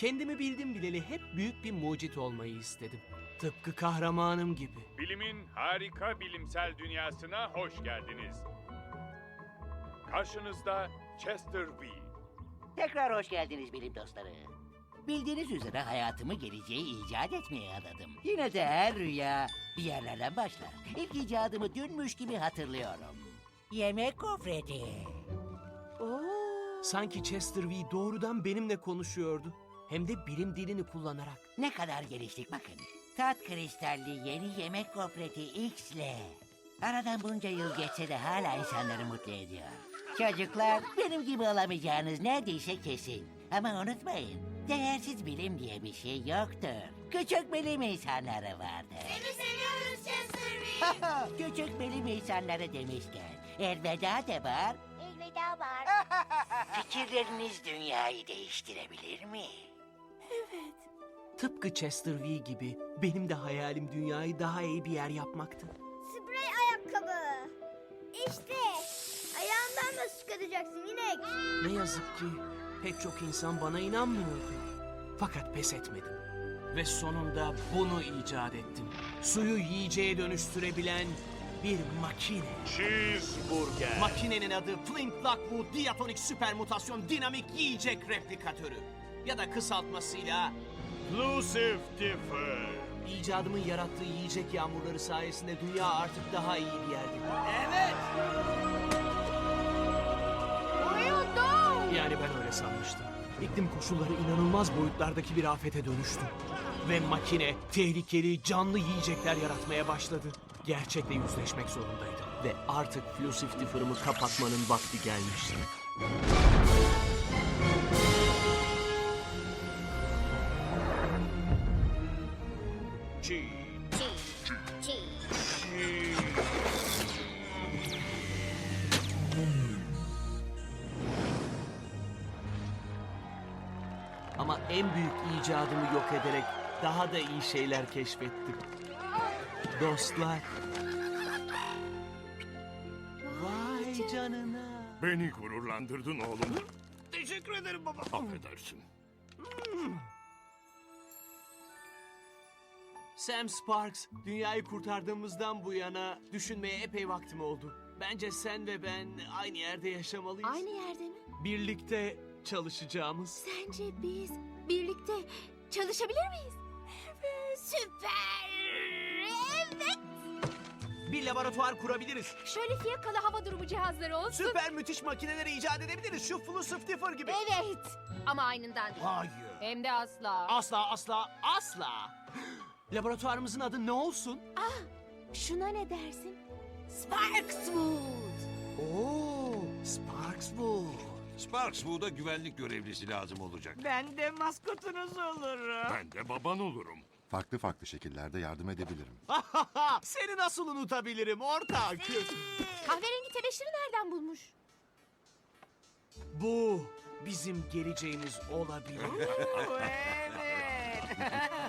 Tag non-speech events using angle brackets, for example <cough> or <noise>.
Kendimi bildim bileli hep büyük bir mucit olmayı istedim. Tıpkı kahramanım gibi. Bilimin harika bilimsel dünyasına hoş geldiniz. Karşınızda Chester V. Tekrar hoş geldiniz bilim dostları. Bildiğiniz üzere hayatımı geleceği icat etmeye adadım. Yine de her rüya bir yerlerden başlar. İlk icadımı dünmüş gibi hatırlıyorum. Yemek gofreti. Sanki Chester V doğrudan benimle konuşuyordu. Hem de bilim dilini kullanarak. Ne kadar geliştik bakın. Tat kristalli yeni yemek gofreti X'le. Aradan bunca yıl geçse de hala insanları mutlu ediyor. Çocuklar benim gibi olamayacağınız neredeyse kesin. Ama unutmayın değersiz bilim diye bir şey yoktur. Küçük bilim insanları vardır. Seni seviyoruz Chester Bey. Küçük bilim insanları demişken elveda de var. Elveda var. <laughs> Fikirleriniz dünyayı değiştirebilir mi? Tıpkı Chester V gibi benim de hayalim dünyayı daha iyi bir yer yapmaktı. Sprey ayakkabı. İşte. Ayağından nasıl çıkaracaksın inek? Ne yazık ki pek çok insan bana inanmıyordu. Fakat pes etmedim. Ve sonunda bunu icat ettim. Suyu yiyeceğe dönüştürebilen bir makine. Cheeseburger. Makinenin adı Flint Lockwood Diatonik Süper Mutasyon Dinamik Yiyecek Replikatörü. Ya da kısaltmasıyla Lucifer. icadımın yarattığı yiyecek yağmurları sayesinde dünya artık daha iyi bir yerdi. Evet. Yani ben öyle sanmıştım. İklim koşulları inanılmaz boyutlardaki bir afete dönüştü. Ve makine tehlikeli canlı yiyecekler yaratmaya başladı. Gerçekle yüzleşmek zorundaydım. Ve artık Flusiftifer'ımı kapatmanın vakti gelmişti. Cheese. Ama en büyük icadımı yok ederek daha da iyi şeyler keşfettim. Dostlar. Vay canına. Beni gururlandırdın oğlum. Teşekkür ederim baba. Affedersin. Sam Sparks, dünyayı kurtardığımızdan bu yana düşünmeye epey vaktim oldu. Bence sen ve ben aynı yerde yaşamalıyız. Aynı yerde mi? Birlikte çalışacağımız. Sence biz birlikte çalışabilir miyiz? Süper. Evet. Bir laboratuvar kurabiliriz. Şöyle fiyakalı hava durumu cihazları olsun. Süper müthiş makineleri icat edebiliriz. Şu Flusiftifer gibi. Evet. Ama aynından değil. Hayır. Hem de asla. Asla asla asla. <gasps> Laboratuvarımızın adı ne olsun? Şuna ne dersin? Sparkswood. Oo, Sparkswood. Sparkswood'a güvenlik görevlisi lazım olacak. Ben de maskotunuz olurum. Ben de baban olurum. Farklı farklı şekillerde yardım edebilirim. <laughs> Seni nasıl unutabilirim ortak? Kahverengi tebeşiri nereden bulmuş? Bu bizim geleceğimiz olabilir. <laughs> evet. <laughs>